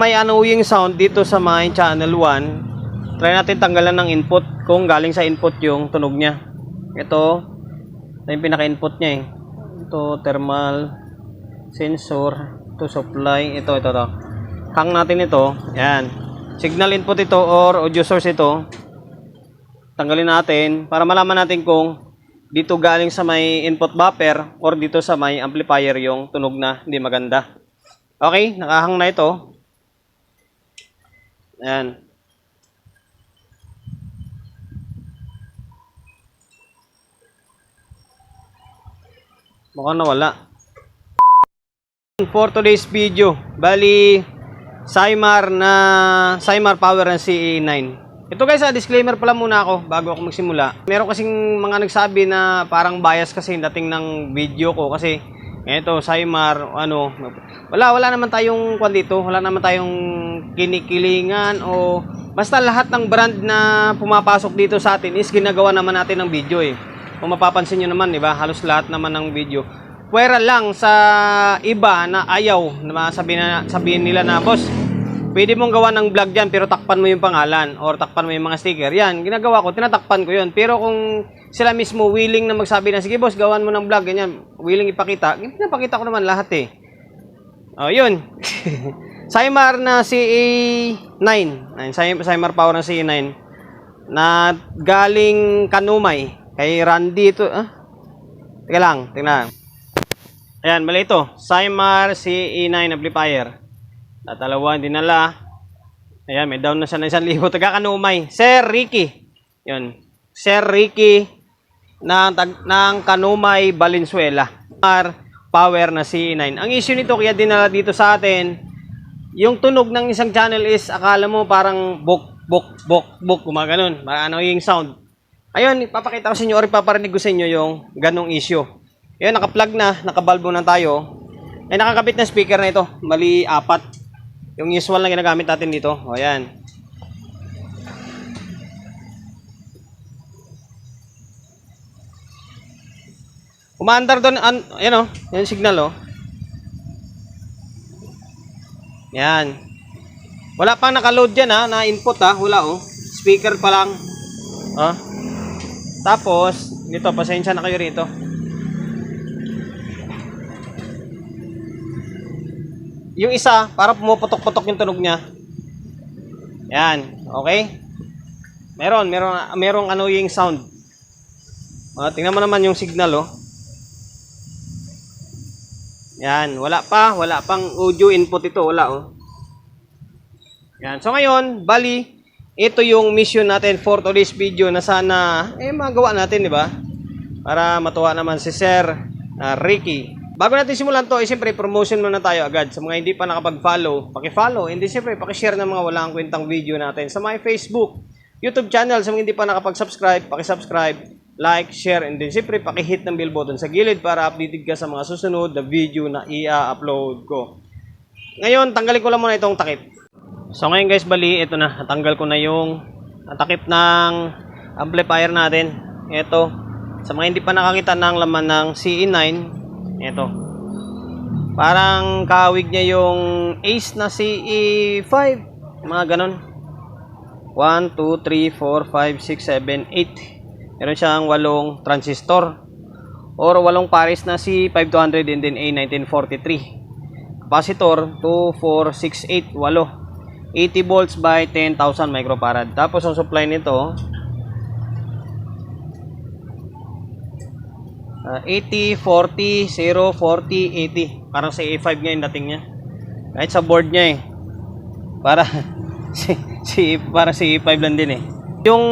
may annoying sound dito sa my channel 1, try natin tanggalan ng input kung galing sa input yung tunog niya. Ito, ito yung pinaka-input niya eh. Ito, thermal sensor, ito supply, ito, ito, ito. Hang natin ito, yan. Signal input ito or audio source ito. Tanggalin natin para malaman natin kung dito galing sa may input buffer or dito sa may amplifier yung tunog na hindi maganda. Okay, nakahang na ito. Ayan. Mukhang nawala. For today's video, bali Saimar na Saimar Power ng CE9. Ito guys, ah, disclaimer pala muna ako bago ako magsimula. Meron kasing mga nagsabi na parang bias kasi dating ng video ko kasi eto Saimar ano wala wala naman tayong kwan dito, wala naman tayong kinikilingan o basta lahat ng brand na pumapasok dito sa atin is ginagawa naman natin ng video eh. Kung mapapansin nyo naman, di ba? Halos lahat naman ng video. Pwera lang sa iba na ayaw na sabihin, na, sabihin nila na, boss, pwede mong gawa ng vlog dyan pero takpan mo yung pangalan or takpan mo yung mga sticker. Yan, ginagawa ko, tinatakpan ko yun. Pero kung sila mismo willing na magsabi na, sige boss, gawan mo ng vlog, ganyan, willing ipakita, pinapakita ko naman lahat eh. Oh, yun. Saimar na CA9. Ayun, Saimar Power na CA9 na galing Kanumay kay Randy ito. Ah? Teka lang, tingnan. Ayan, mali ito. Saimar CA9 amplifier. Tatalawa, dinala. Ayan, may down na siya ng isang libo. Taga Kanumay. Sir Ricky. Yun. Sir Ricky ng, tag, ng Kanumay, Valenzuela. Power na CA9. Ang issue nito kaya dinala dito sa atin, yung tunog ng isang channel is akala mo parang bok, bok, bok, bok, gumaganon. Ano yung sound. Ayun, ipapakita ko sa inyo or ipaparinig ko sa inyo yung ganong issue. Ayun, naka-plug na, nakabalbo na tayo. Ay, nakakabit na speaker na ito. Mali, apat. Yung usual na ginagamit natin dito. O, ayan. Umaandar doon, an, ayan o, yan signal o. Yan. Wala pang nakaload dyan ha, na input ha, wala oh. Speaker pa lang. Ah. Tapos, dito, pasensya na kayo rito. Yung isa, para pumuputok-putok yung tunog niya. Yan, okay? Meron, meron, merong annoying sound. Ah, tingnan mo naman yung signal, oh. Yan, wala pa, wala pang audio input ito, wala, oh. Yan, so ngayon, bali, ito yung mission natin for today's video na sana, eh, magawa natin, di ba? Para matuwa naman si Sir ah, Ricky. Bago natin simulan to, eh, siyempre, promotion muna tayo agad. Sa mga hindi pa nakapag-follow, paki-follow. And then, siyempre, paki-share ng mga walang kwentang video natin sa my Facebook, YouTube channel. Sa mga hindi pa nakapag-subscribe, paki-subscribe, like, share, and then, siyempre, paki-hit ng bell button sa gilid para updated ka sa mga susunod na video na i-upload ko. Ngayon, tanggalin ko lang muna itong takip. So, ngayon guys, bali, ito na. Natanggal ko na yung takip ng amplifier natin. Ito. Sa mga hindi pa nakakita ng laman ng CE9, ito. Parang kawig niya yung Ace na CE5. Mga ganon. 1, 2, 3, 4, 5, 6, 7, 8. Meron siyang walong transistor. Or walong pares na C5200 and then A1943. Capacitor 2, 4, 6, 8, walo. 80 volts by 10,000 microfarad. Tapos ang supply nito Ah, 80, 40, 0, 40, 80. Parang sa A5 nga yung dating niya. Kahit sa board niya eh. Para si, si para si A5 lang din eh. Yung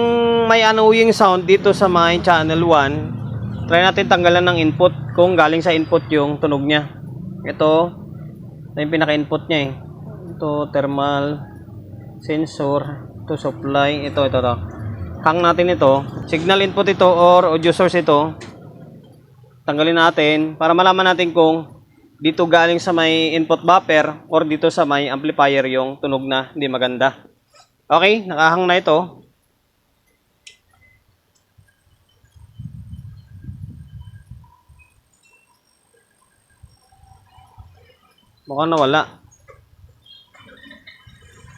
may annoying sound dito sa my channel 1, try natin tanggalan ng input kung galing sa input yung tunog niya. Ito, ito yung pinaka-input niya eh. Ito thermal sensor, ito supply, ito ito ito. Hang natin ito, signal input ito or audio source ito tanggalin natin para malaman natin kung dito galing sa may input buffer or dito sa may amplifier yung tunog na hindi maganda. Okay, nakahang na ito. Mukhang nawala.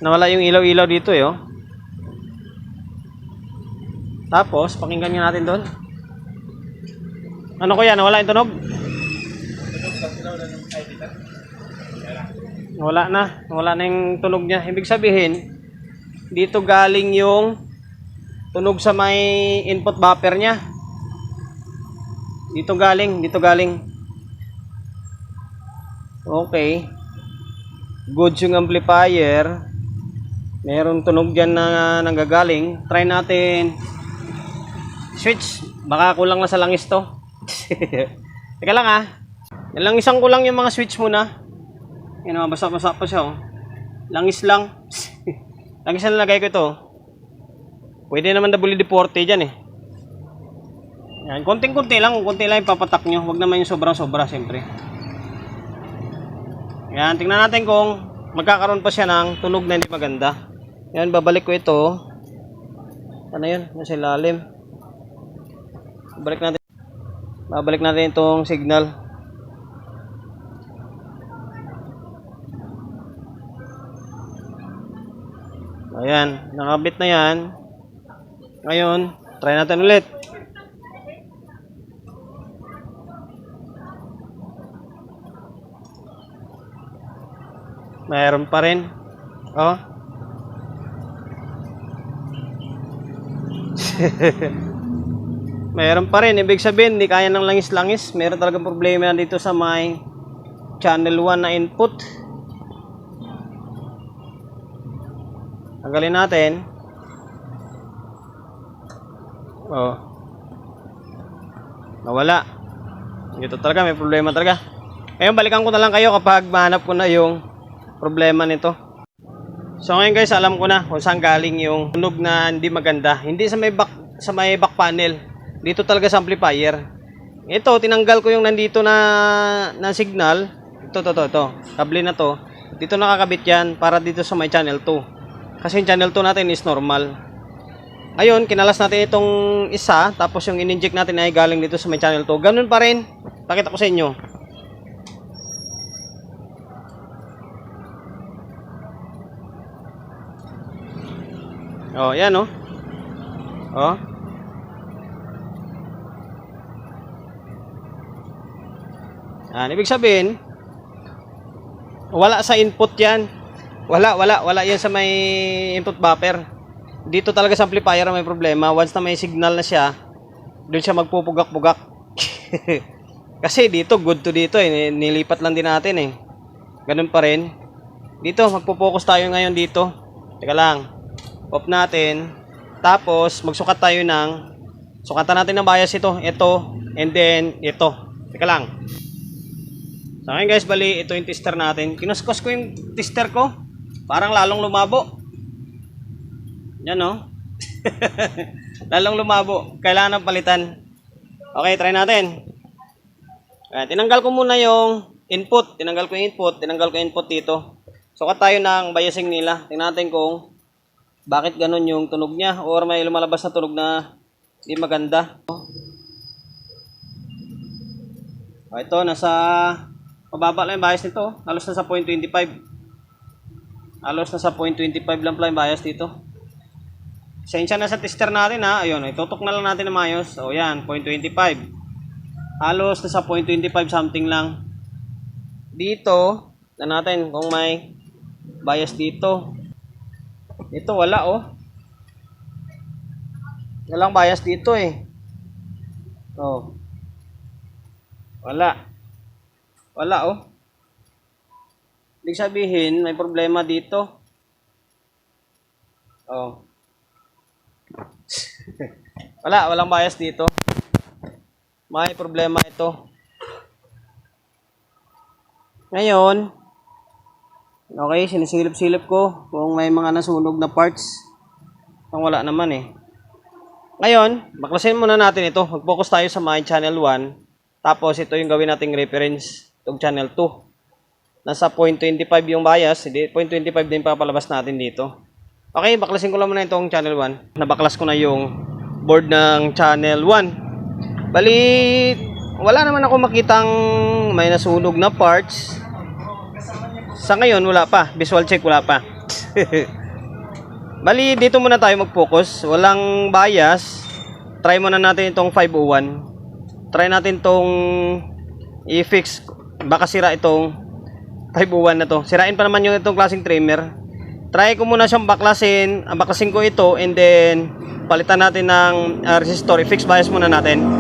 Nawala yung ilaw-ilaw dito eh, oh. Tapos, pakinggan nga natin doon. Ano ko yan? Nawala yung tunog? Wala na. Wala na yung tunog niya. Ibig sabihin, dito galing yung tunog sa may input buffer niya. Dito galing, dito galing. Okay. Good yung amplifier. Meron tunog dyan na nanggagaling. Try natin. Switch. Baka kulang na sa langis to. Teka lang ah. Yan lang isang kulang yung mga switch muna. Yan o, basa-basa pa siya oh. Langis lang. langis na nalagay ko ito. Pwede naman WD-40 dyan eh. Yan, konting-konti lang. Konti lang yung papatak nyo. Huwag naman yung sobrang-sobra siyempre. Yan, tingnan natin kung magkakaroon pa siya ng tunog na hindi maganda. Yan, babalik ko ito. Ano yun? Nasa ilalim. Babalik natin. Babalik natin itong signal. Ayan, nakabit na yan. Ngayon, try natin ulit. Mayroon pa rin. Oh. Mayroon pa rin. Ibig sabihin, hindi kaya ng langis-langis. Mayroon talagang problema dito sa may channel 1 na input. Tanggalin natin. Oh. Nawala. Dito talaga, may problema talaga. Ngayon, balikan ko na lang kayo kapag mahanap ko na yung problema nito. So ngayon guys, alam ko na kung saan galing yung tunog na hindi maganda. Hindi sa may back sa may back panel. Dito talaga sa amplifier. Ito, tinanggal ko yung nandito na na signal. Ito, to, to, to. Kable na to. Dito nakakabit yan para dito sa may channel 2. Kasi yung channel 2 natin is normal. Ayun, kinalas natin itong isa, tapos yung in-inject natin ay galing dito sa may channel 2. Ganun pa rin. Pakita ko sa inyo. Oh, yan oh. Oh. Yan, ibig sabihin, wala sa input yan. Wala, wala, wala yan sa may input buffer. Dito talaga sa amplifier may problema. Once na may signal na siya, doon siya magpupugak-pugak. Kasi dito, good to dito eh. Nilipat lang din natin eh. Ganun pa rin. Dito, magpo-focus tayo ngayon dito. Teka lang. Off natin. Tapos, magsukat tayo ng sukatan natin ng bias ito, ito, and then ito. Teka lang. Sa akin guys, bali, ito yung tester natin. Kinuskos ko yung tester ko. Parang lalong lumabo. Yan no. lalong lumabo. Kailangan ng palitan. Okay, try natin. Ayan, tinanggal ko muna yung input. Tinanggal ko yung input. Tinanggal ko yung input dito. Sukat tayo ng biasing nila. Tingnan natin kung bakit ganun yung tunog niya or may lumalabas na tunog na hindi maganda. O, ito, nasa mababa lang yung bias nito. Halos nasa 0.25. Halos nasa 0.25 lang pala yung bias dito. Sensya na sa tester natin ha. Ayun, itutok na lang natin ng mayos. O yan, 0.25. Halos nasa 0.25 something lang. Dito, na natin kung may bias dito. Ito wala oh. Walang bias dito eh. Oh. Wala. Wala oh. Ibig sabihin, may problema dito. Oh. wala, walang bias dito. May problema ito. Ngayon, okay, sinisilip-silip ko kung may mga nasunog na parts. Ang wala naman eh. Ngayon, baklasin muna natin ito. Mag-focus tayo sa my channel 1. Tapos ito yung gawin nating reference. Itong channel 2. Nasa 0.25 yung bias. Hindi, 0.25 din papalabas natin dito. Okay, baklasin ko lang muna itong channel 1. Nabaklas ko na yung board ng channel 1. Bali, wala naman ako makitang may nasunog na parts. Sa ngayon, wala pa. Visual check, wala pa. Bali, dito muna tayo mag-focus. Walang bias. Try muna natin itong 501. Try natin itong i-fix. Baka sira itong 501 na to. Sirain pa naman yung itong klaseng trimmer. Try ko muna siyang baklasin. Baklasin ko ito and then palitan natin ng uh, resistor. I-fix bias muna natin.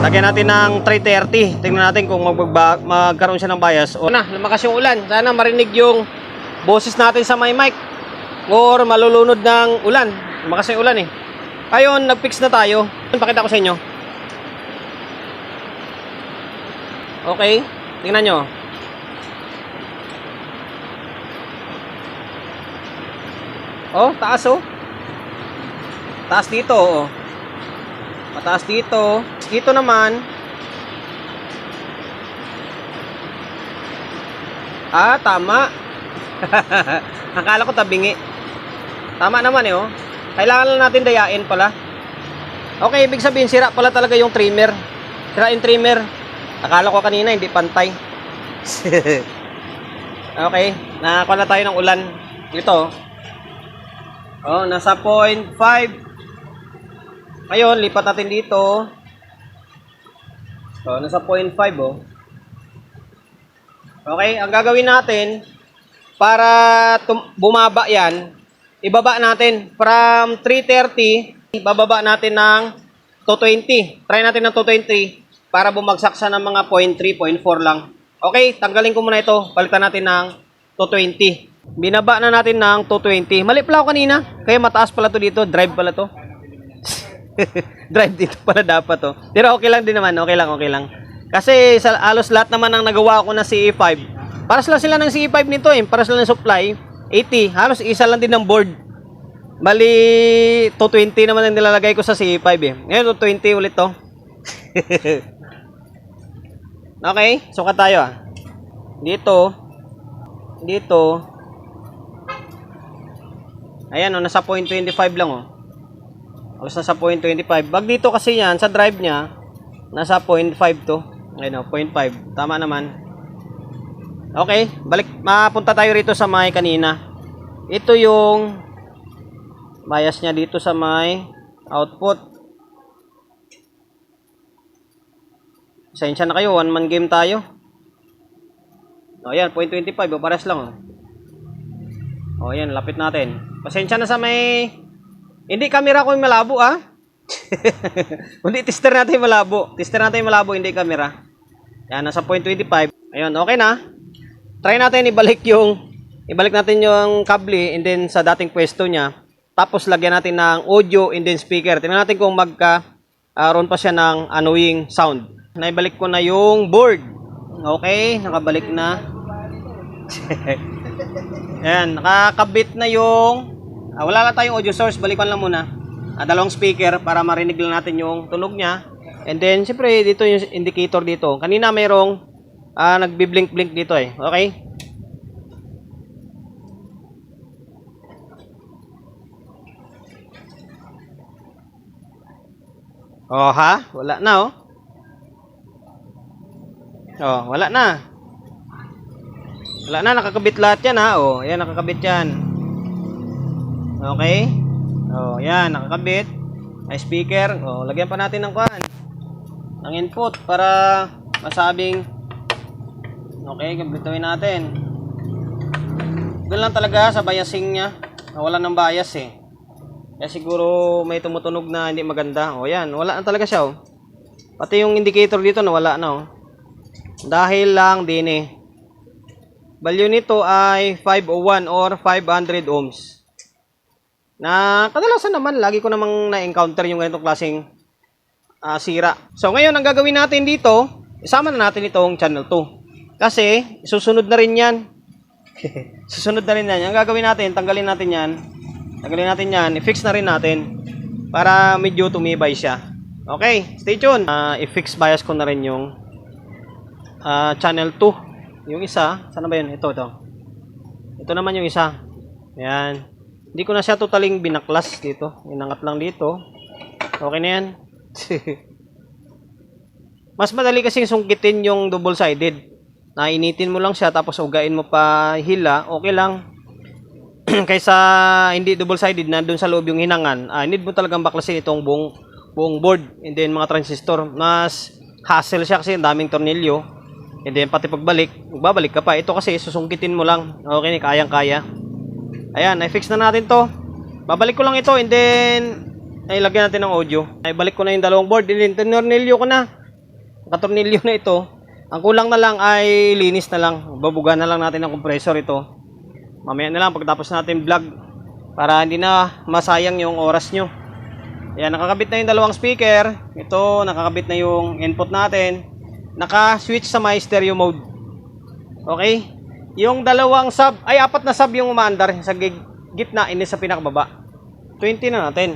Lagyan natin ng 330. Tingnan natin kung magbagba, magkaroon siya ng bias. O na, lumakas yung ulan. Sana marinig yung boses natin sa may mic. Or malulunod ng ulan. Lumakas yung ulan eh. Ayun, nag-fix na tayo. Pakita ko sa inyo. Okay, tingnan nyo. Oh, taas oh. Taas dito oh. Mataas dito. Dito naman. Ah, tama. Akala ko tabingi. Tama naman eh, oh. Kailangan lang natin dayain pala. Okay, ibig sabihin, sira pala talaga yung trimmer. Sira yung trimmer. Akala ko kanina, hindi pantay. okay, nakakuha na tayo ng ulan. Ito. Oh, nasa 0.5. Ngayon, lipat natin dito. So, nasa 0.5 oh. Okay, ang gagawin natin para bumaba yan, ibaba natin from 330, bababa natin ng 220. Try natin ng 220 para bumagsak sa ng mga 0.3, 0.4 lang. Okay, tanggalin ko muna ito. Palitan natin ng 220. Binaba na natin ng 220. Mali pala ako kanina. Kaya mataas pala to dito. Drive pala to. Drive dito pala dapat to. Pero okay lang din naman. Okay lang, okay lang. Kasi sa alos lahat naman ang nagawa ko na CE5. Para sila sila ng CE5 nito eh. Para sila ng supply. 80. Halos isa lang din ng board. Bali, 220 naman ang nilalagay ko sa CE5 eh. Ngayon, 220 ulit to. okay, sukat tayo ah. Dito. Dito. Ayan oh, nasa 0.25 lang oh. Halos nasa 0.25. Bag dito kasi yan, sa drive niya, nasa 0.5 to. Ayun oh, 0.5. Tama naman. Okay, balik, mapunta tayo rito sa may kanina. Ito yung bias niya dito sa may output. Pasensya na kayo, one man game tayo. O yan, 0.25, o pares lang o. O yan, lapit natin. Pasensya na sa may... Hindi camera ko yung malabo ah. hindi tester natin yung malabo. Tester natin yung malabo, hindi camera. Yan, nasa 0.25. Ayun, okay na. Try natin ibalik yung... Ibalik natin yung kable and then sa dating pwesto niya. Tapos lagyan natin ng audio and then speaker. Tingnan natin kung magka uh, pa siya ng annoying sound. Naibalik ko na yung board. Okay, nakabalik na. Ayan, nakakabit na yung ah, wala lang tayong audio source, balikan lang muna. Ah, dalawang speaker para marinig lang natin yung tunog niya. And then, siyempre, dito yung indicator dito. Kanina mayroong ah, nagbi-blink-blink dito eh. Okay? Oh, ha? Wala na, oh. Oh, wala na. Wala na, nakakabit lahat yan, ha? Oh, yan, nakakabit yan. Okay? Oh, yan, nakakabit. May speaker. Oh, lagyan pa natin ng kuhan. Ng input para masabing Okay, kumplituin natin. Doon lang talaga sa biasing niya. Wala ng bias eh. Kaya siguro may tumutunog na hindi maganda. O yan, wala na talaga siya oh. Pati yung indicator dito nawala na oh. Dahil lang din eh. Value nito ay 501 or 500 ohms. Na kadalasan naman, lagi ko namang na-encounter yung ganitong klaseng ah, sira. So ngayon, ang gagawin natin dito, isama na natin itong channel 2. Kasi, susunod na rin yan. susunod na rin yan. Ang gagawin natin, tanggalin natin yan. Tanggalin natin yan, i-fix na rin natin para medyo tumibay siya. Okay, stay tuned. Ah, i-fix bias ko na rin yung ah, channel 2. Yung isa, sana ba yun? Ito, ito. Ito naman yung isa. Ayan. Hindi ko na siya totaling binaklas dito. Inangat lang dito. Okay na yan. Mas madali kasing sungkitin yung double-sided. Nainitin mo lang siya tapos ugain mo pa hila, okay lang. kaysa hindi double-sided na doon sa loob yung hinangan, ah, need mo talagang baklasin itong buong, buong board and then mga transistor. Mas hassle siya kasi daming tornilyo. And then pati pagbalik, babalik ka pa. Ito kasi susungkitin mo lang. Okay, kayang-kaya. Ayan, i-fix na natin to. Babalik ko lang ito and then ay lagyan natin ng audio. Ay balik ko na yung dalawang board. Tornilyo ko na. Nakatornilyo na ito. Ang kulang na lang ay linis na lang. Babugan na lang natin ng compressor ito. Mamaya na lang pagtapos natin vlog para hindi na masayang yung oras nyo. Ayan, nakakabit na yung dalawang speaker. Ito, nakakabit na yung input natin. Naka-switch sa my stereo mode. Okay? Yung dalawang sub, ay apat na sub yung umaandar sa gitna, ini sa pinakababa. 20 na natin.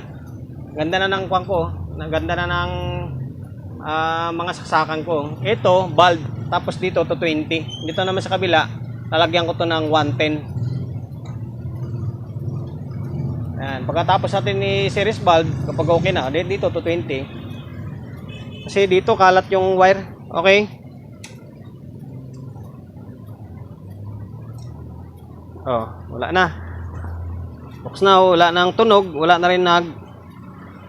Ganda na ng kwang ko. Ganda na ng ah, mga saksakan ko. Ito, bulb. Tapos dito, to 20. Dito naman sa kabila, lalagyan ko to ng 110. Ayan. Pagkatapos natin ni series bulb, kapag okay na, dito to 20. Kasi dito kalat yung wire. Okay? Oh, wala na. Box na, oh, wala nang tunog, wala na rin nag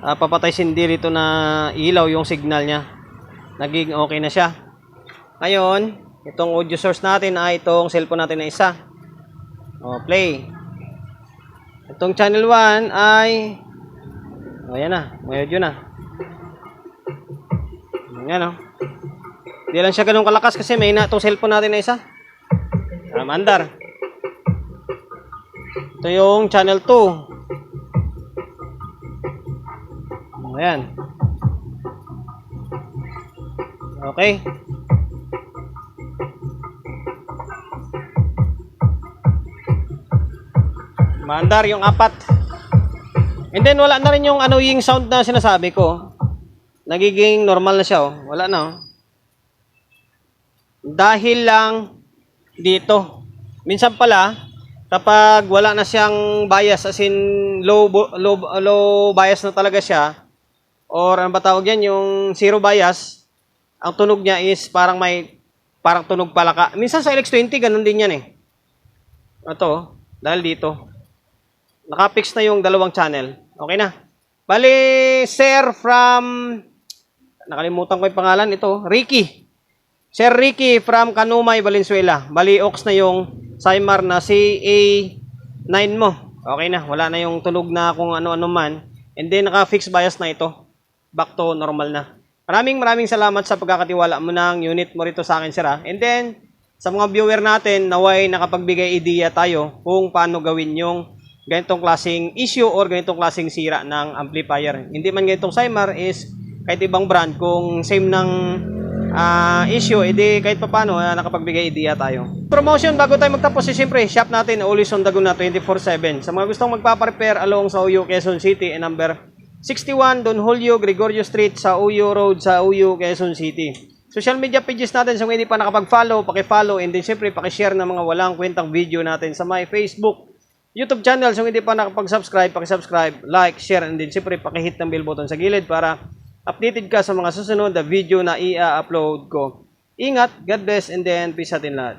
ah, papatay sindi rito na ilaw yung signal niya. Naging okay na siya. Ngayon, itong audio source natin ay itong cellphone natin na isa. Oh, play. Itong channel 1 ay Oh, yan na. May audio na. Yan oh. Hindi lang siya ganun kalakas kasi may na itong cellphone natin na isa. Ah, mandar. Ito yung channel 2. Ayan. Okay. Mandar yung apat. And then wala na rin yung annoying sound na sinasabi ko. Nagiging normal na siya oh. Wala na oh. Dahil lang dito. Minsan pala kapag wala na siyang bias as in low low low bias na talaga siya or ano ba tawag yan yung zero bias ang tunog niya is parang may parang tunog palaka. Minsan sa LX20 ganun din yan eh. Ito, dahil dito. Nakapix na yung dalawang channel. Okay na. Bali, sir from nakalimutan ko yung pangalan ito, Ricky. Sir Ricky from Kanumay, Valenzuela. Bali, ox na yung Saimar na CA9 mo. Okay na, wala na yung tunog na kung ano-ano man. And then, naka-fix bias na ito. Back to normal na. Maraming maraming salamat sa pagkakatiwala mo ng unit mo rito sa akin, sir. And then, sa mga viewer natin, naway nakapagbigay idea tayo kung paano gawin yung ganitong klaseng issue or ganitong klaseng sira ng amplifier. Hindi man ganitong Saimar is kahit ibang brand, kung same ng ah, issue, edi kahit pa paano, ah, nakapagbigay idea tayo. Promotion, bago tayo magtapos, eh, siyempre, shop natin, always on Laguna 24-7. Sa mga gustong magpaparepair along sa Uyo, Quezon City, and number 61, Don Julio, Gregorio Street, sa Uyo Road, sa Uyo, Quezon City. Social media pages natin, sa mga hindi pa nakapag-follow, paki-follow, and then siyempre, paki-share ng mga walang kwentang video natin sa my Facebook, YouTube channel. So, hindi pa nakapag-subscribe, paki-subscribe, like, share, and then siyempre, paki-hit ng bell button sa gilid para updated ka sa mga susunod na video na i-upload ko. Ingat, God bless, and then peace atin lahat.